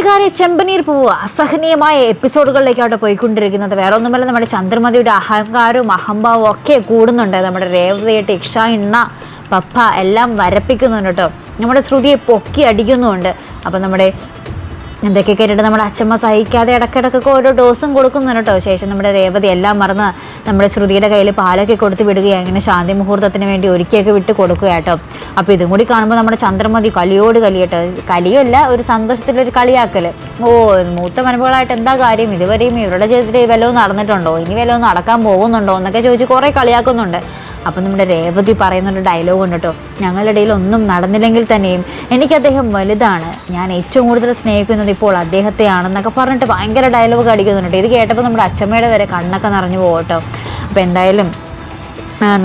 കൂട്ടുകാരെ ചെമ്പനീർ പൂവ് അസഹനീയമായ എപ്പിസോഡുകളിലേക്കാണ് പോയിക്കൊണ്ടിരിക്കുന്നത്. വേറെ ഒന്നുമല്ല നമ്മുടെ ചന്ദ്രമതിയുടെ അഹങ്കാരവും അഹംഭാവവും ഒക്കെ കൂടുന്നുണ്ട്. നമ്മുടെ രേവതയുടെ ഇക്ഷ ഇണ്ണ പപ്പ എല്ലാം വരപ്പിക്കുന്നുണ്ട് കേട്ടോ. നമ്മുടെ ശ്രുതിയെ പൊക്കി അടിക്കുന്നുമുണ്ട്. അപ്പം നമ്മുടെ എന്തൊക്കെ കേട്ടിട്ട് നമ്മുടെ അച്ഛമ്മ സഹിക്കാതെ ഇടക്കിടക്കൊക്കെ ഓരോ ഡോസും കൊടുക്കുന്നുണ്ട് കേട്ടോ. ശേഷം നമ്മുടെ രേവതി എല്ലാം മറന്ന് നമ്മുടെ ശ്രുതിയുടെ കയ്യിൽ പാലൊക്കെ കൊടുത്ത് വിടുകയാണ് ഇങ്ങനെ ശാന്തി മുഹൂർത്തത്തിന് വേണ്ടി ഒരുക്കിയൊക്കെ വിട്ട് കൊടുക്കുക കേട്ടോ. അപ്പോൾ ഇതും കൂടി കാണുമ്പോൾ നമ്മുടെ ചന്ദ്രമതി കലിയോട് കലിയട്ടോ. കലിയല്ല ഒരു സന്തോഷത്തിലൊരു കളിയാക്കൽ ഓ മൂത്ത മനുഭവങ്ങളായിട്ട് എന്താ കാര്യം? ഇതുവരെയും ഇവരുടെ ജീവിതത്തിൽ വല്ലതും നടന്നിട്ടുണ്ടോ? ഇനി വല്ലതും നടക്കാൻ പോകുന്നുണ്ടോ? എന്നൊക്കെ ചോദിച്ച് കുറേ കളിയാക്കുന്നുണ്ട്. അപ്പം നമ്മുടെ രേവതി പറയുന്നൊരു ഡയലോഗ് ഉണ്ട് കേട്ടോ. ഞങ്ങളുടെ ഇടയിൽ ഒന്നും നടന്നില്ലെങ്കിൽ തന്നെയും എനിക്ക് അദ്ദേഹം വലുതാണ്. ഞാൻ ഏറ്റവും കൂടുതൽ സ്നേഹിക്കുന്നത് ഇപ്പോൾ അദ്ദേഹത്തെയാണെന്നൊക്കെ പറഞ്ഞിട്ട് ഭയങ്കര ഡയലോഗ് അടിക്കുന്നുണ്ട്. ഇത് കേട്ടപ്പോൾ നമ്മുടെ അച്ഛമ്മയുടെ വരെ കണ്ണൊക്കെ നിറഞ്ഞു പോകട്ടോ അപ്പോൾ എന്തായാലും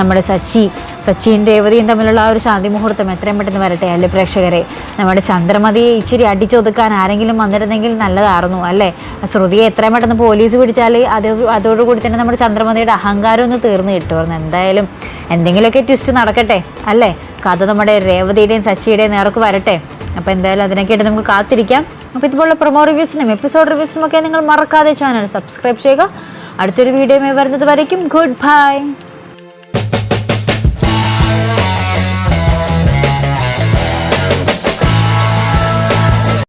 നമ്മുടെ സച്ചി സച്ചിയും രേവതിയും തമ്മിലുള്ള ആ ഒരു ശാന്തി മുഹൂർത്തം എത്രയും പെട്ടെന്ന് വരട്ടെ അല്ലേ പ്രേക്ഷകരെ? നമ്മുടെ ചന്ദ്രമതിയെ ഇച്ചിരി അടിച്ചൊതുക്കാൻ ആരെങ്കിലും വന്നിരുന്നെങ്കിൽ നല്ലതായിരുന്നു അല്ലേ? ശ്രുതിയെ എത്രയും പെട്ടെന്ന് പോലീസ് പിടിച്ചാൽ അത് അതോടുകൂടി തന്നെ നമ്മുടെ ചന്ദ്രമതിയുടെ അഹങ്കാരം ഒന്ന് തീർന്നു കിട്ടുമായിരുന്നു എന്തായാലും എന്തെങ്കിലുമൊക്കെ ട്വിസ്റ്റ് നടക്കട്ടെ അല്ലേ? കഥ നമ്മുടെ രേവതിയുടെയും സച്ചിയുടെയും നേർക്ക് വരട്ടെ. അപ്പോൾ എന്തായാലും അതിനൊക്കെയായിട്ട് നമുക്ക് കാത്തിരിക്കാം. അപ്പോൾ ഇതുപോലുള്ള പ്രൊമോ റിവ്യൂസിനും എപ്പിസോഡ് റിവ്യൂസിനും ഒക്കെ നിങ്ങൾ മറക്കാതെ ചാനൽ സബ്സ്ക്രൈബ് ചെയ്യുക. അടുത്തൊരു വീഡിയോ വരുന്നത് വരയ്ക്കും. Good bye